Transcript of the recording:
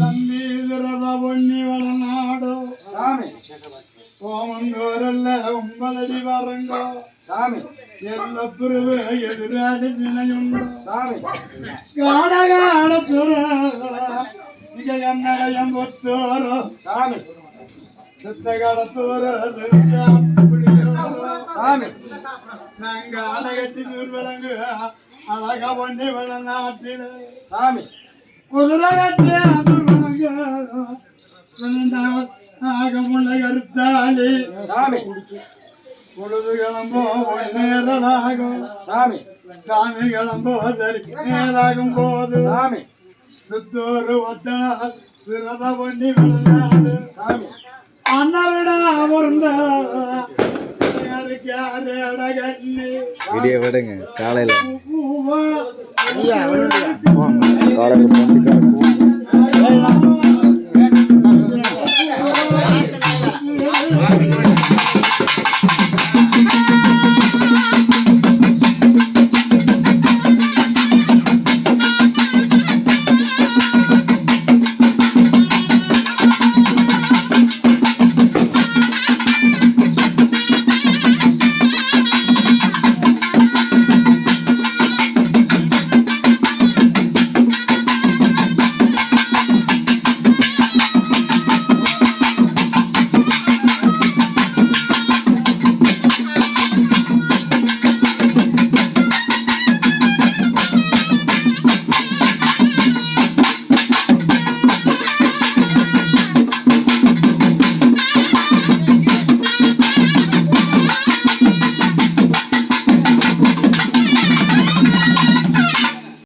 തന്നീതിരത പൊന്നിവളനാടോ ഓമങ്കോരല്ല ഒമ്പതടി പറങ്കോ? എല്ലപ്പുറവ് എതിരാടി നിലയുണ്ടോ? കാടകാടത്തുറ ഇക കന്നടയം പൊത്തോറോ സിദ്ധകടത്തോറ സിദ്ധാപ്പ நாங்க அழகட்டி தூர்வலங்கு அழக பொன்னி வளநாட்டில். சாமி. குதிரை கட்டி தூர்வலங்கு ஆகமுள்ள கருத்தாளி சாமி. பொழுது கிளம்போ நேரலாகும் சாமி. சாமி கிளம்போ சரி நேராகும் போது. சாமி. சுத்தோரு ஒட்டனா சிறத பொன்னி விளையாடு. சாமி. அண்ணவிட வீடியோ விடுங்க காலையில். காலையில்